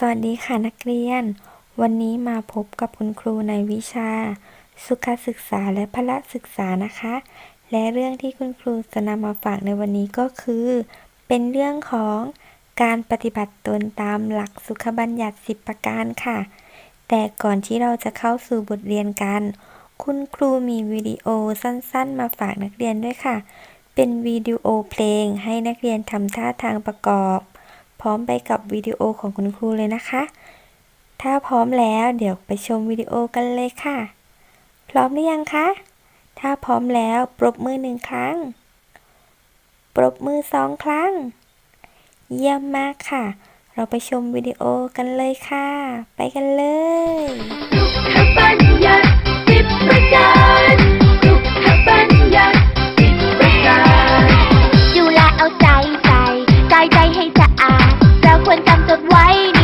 สวัสดีค่ะนักเรียน วันนี้มาพบกับคุณครูในวิชา สุขศึกษาและพละศึกษานะคะ และเรื่องที่คุณครูจะนำมาฝากในวันนี้ก็คือ เป็นเรื่องของการปฏิบัติตนตามหลักสุขบัญญัติ 10 ประการค่ะ แต่ก่อนที่เราจะเข้าสู่บทเรียนกัน คุณครูมีวิดีโอสั้นๆ มาฝากนักเรียนด้วยค่ะ เป็นวิดีโอเพลงให้นักเรียนทำท่าทางประกอบ พร้อมไปกับวิดีโอของคุณครูเลยนะคะ ถ้าพร้อมแล้วเดี๋ยวไปชมวิดีโอกันเลยค่ะ พร้อมหรือยังคะ ถ้าพร้อมแล้วปรบมือหนึ่งครั้ง ปรบมือสองครั้ง เยี่ยมมากค่ะ เราไปชมวิดีโอกันเลยค่ะ ไปกันเลยสุขบัญญัติสิบประการสุขบัญญัติสิบประการดูแลเอาใจใส่กายใจให้ ควรจำจดไว้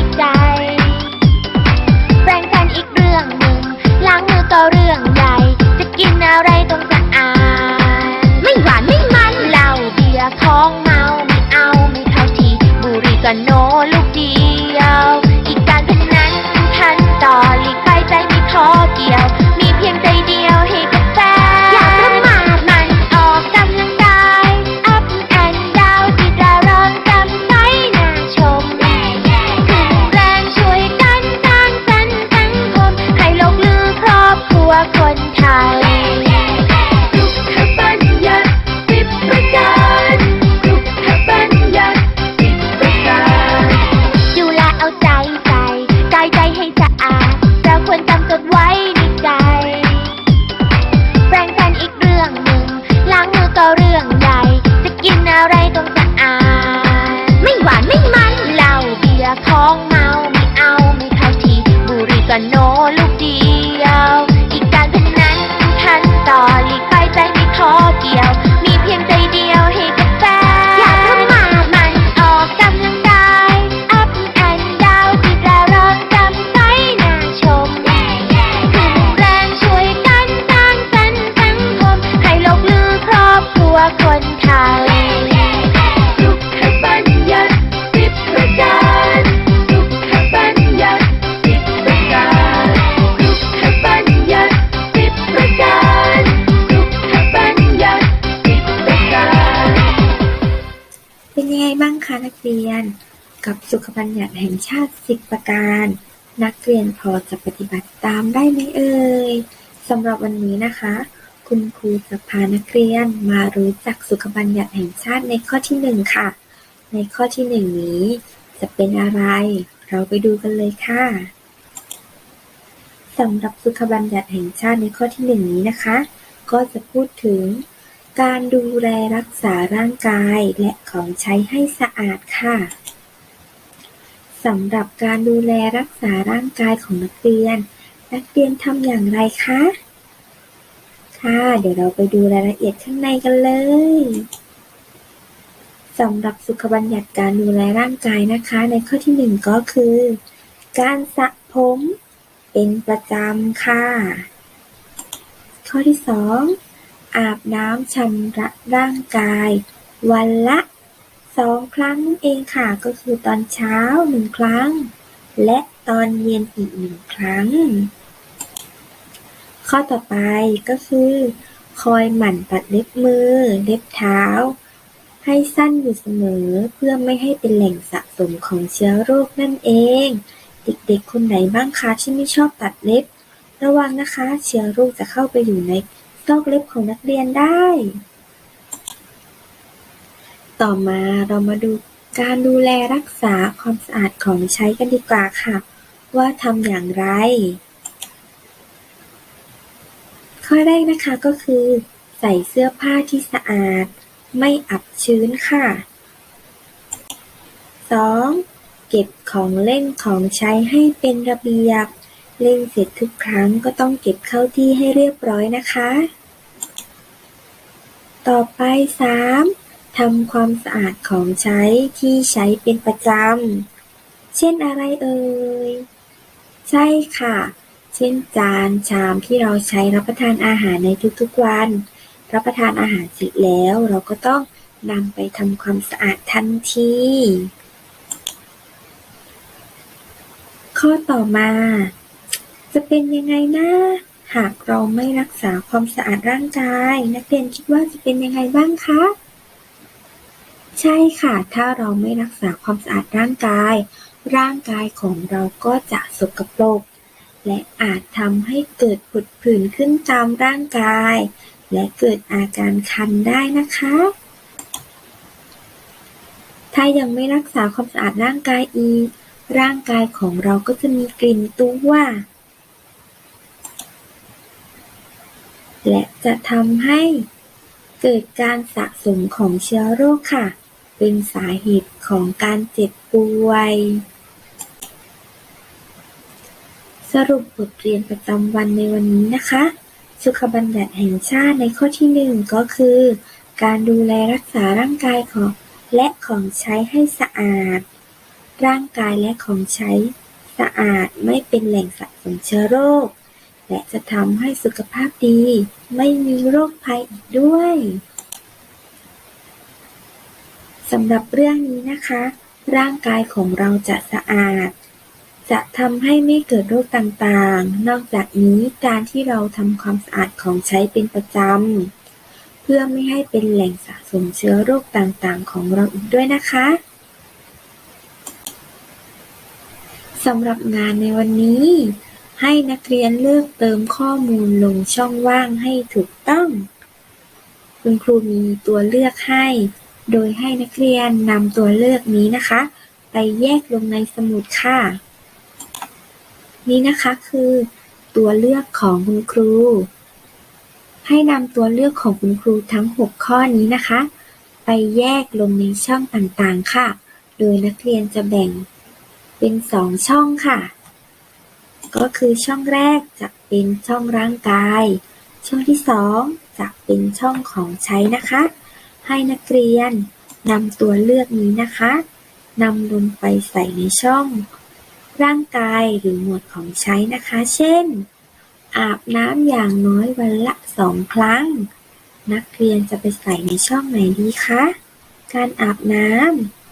ของเมาไม่เอาไม่เข้าทีบุรี่ก็โนล เป็นยังไงบ้างคะนักเรียน กับสุขบัญญัติแห่งชาติ 10 ประการ นักเรียนพอจะปฏิบัติตามได้ไหมเอ่ยสำหรับวันนี้นะคะ คุณครูจะพานักเรียนมารู้จักสุขบัญญัติแห่งชาติในข้อที่หนึ่งค่ะ ในข้อที่หนึ่งนี้ จะเป็นอะไร เราไปดูกันเลยค่ะสำหรับสุขบัญญัติแห่งชาติในข้อที่หนึ่งนี้นะคะ ก็จะพูดถึง การดูแลรักษาร่างกายและของใช้ให้สะอาดค่ะ สำหรับการดูแลรักษาร่างกายของนักเรียน นักเรียนทำอย่างไรคะ ค่ะ เดี๋ยวเราไปดูรายละเอียดข้างในกันเลยสำหรับสุขบัญญัติการดูแลร่างกายนะคะ ในข้อที่หนึ่งก็คือ การสระผม เป็นประจำค่ะ ข้อที่ส อาบน้ำชำระร่างกาย วันละสองครั้งนั่นเองค่ะ ก็คือตอนเช้าหนึ่งครั้ง และตอนเย็นอีกหนึ่งครั้ง ข้อต่อไปก็คือ คอยหมั่นตัดเล็บมือ เล็บเท้า ให้สั้นอยู่เสมอเพื่อไม่ให้เป็นแหล่งสะสมของเชื้อโรคนั่นเอง เด็กๆ คนไหนบ้างคะที่ไม่ชอบตัดเล็บ ระวังนะคะ เชื้อโรคจะเข้าไปอยู่ใน ซอกเล็บของนักเรียนได้ ต่อมาเรามาดูการดูแลรักษาความสะอาดของใช้กันดีกว่าค่ะ ว่าทำอย่างไร ข้อแรกนะคะก็คือ ใส่เสื้อผ้าที่สะอาด ไม่อับชื้นค่ะ 2. เก็บของเล่นของใช้ให้เป็นระเบียบ เล่นเสร็จทุกครั้งก็ต้องเก็บเข้าที่ให้เรียบร้อยนะคะ ต่อไป 3. ทำความสะอาดของใช้ที่ใช้เป็นประจำ เช่นอะไรเอ่ย ใช่ค่ะ เช่นจานชามที่เราใช้รับประทานอาหารในทุกๆวัน รับประทานอาหารเสร็จแล้วเราก็ต้องนำไปทำความสะอาดทันที ข้อต่อมา จะเป็นยังไงนะ หากเราไม่รักษาความสะอาดร่างกาย นักเรียนคิดว่าจะเป็นยังไงบ้างคะ ใช่ค่ะ ถ้าเราไม่รักษาความสะอาดร่างกาย ร่างกายของเราก็จะสกปรก และอาจทำให้เกิดผดผื่นขึ้นตามร่างกาย และเกิดอาการคันได้นะคะ ถ้ายังไม่รักษาความสะอาดร่างกายอีกร่างกายของเราก็จะมีกลิ่นตัว และจะทำให้เกิดการสะสมของเชื้อโรคค่ะ เป็นสาเหตุของการเจ็บป่วย สรุปบทเรียนประจำวันในวันนี้นะคะ สุขบัญญัติแห่งชาติในข้อที่หนึ่งก็คือ การดูแลรักษาร่างกายของและของใช้ให้สะอาด ร่างกายและของใช้สะอาดไม่เป็นแหล่งสะสมเชื้อโรค และจะทำให้สุขภาพดี ไม่มีโรคภัยอีกด้วยสำหรับเรื่องนี้นะคะ ร่างกายของเราจะสะอาด จะทำให้ไม่เกิดโรคต่างๆ นอกจากนี้การที่เราทำความสะอาดของใช้เป็นประจำเพื่อไม่ให้เป็นแหล่งสะสมเชื้อโรคต่างๆ ของเราอีกด้วยนะคะสำหรับงานในวันนี้ ให้นักเรียนเลือกเติมข้อมูลลงช่องว่างให้ถูกต้อง คุณครูมีตัวเลือกให้ โดยให้นักเรียนนำตัวเลือกนี้นะคะ ไปแยกลงในสมุดค่ะ นี่นะคะคือ ตัวเลือกของคุณครู ให้นำตัวเลือกของคุณครูทั้ง 6 ข้อนี้นะคะ ไปแยกลงในช่องต่างๆค่ะ โดยนักเรียนจะแบ่งเป็น 2 ช่องค่ะ ก็คือช่องแรกจะเป็นช่องร่างกาย ช่องที่2จะเป็นช่องของใช้นะคะ ให้นักเรียนนำตัวเลือกนี้นะคะนำลงไปใส่ในช่อง ร่างกายหรือหมวดของใช้นะคะ เช่น อาบน้ำอย่างน้อยวันละสองครั้ง นักเรียนจะไปใส่ในช่องไหนดีคะ การอาบน้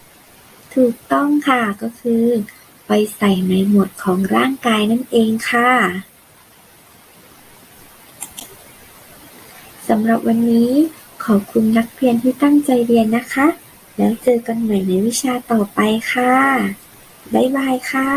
ำถูกต้องค่ะก็คือ ไปใส่ในหมวดของร่างกายนั่นเองค่ะสำหรับวันนี้ขอบคุณนักเรียนที่ตั้งใจเรียนนะคะ แล้วเจอกันใหม่ในวิชาต่อไปค่ะ บ๊ายบายค่ะ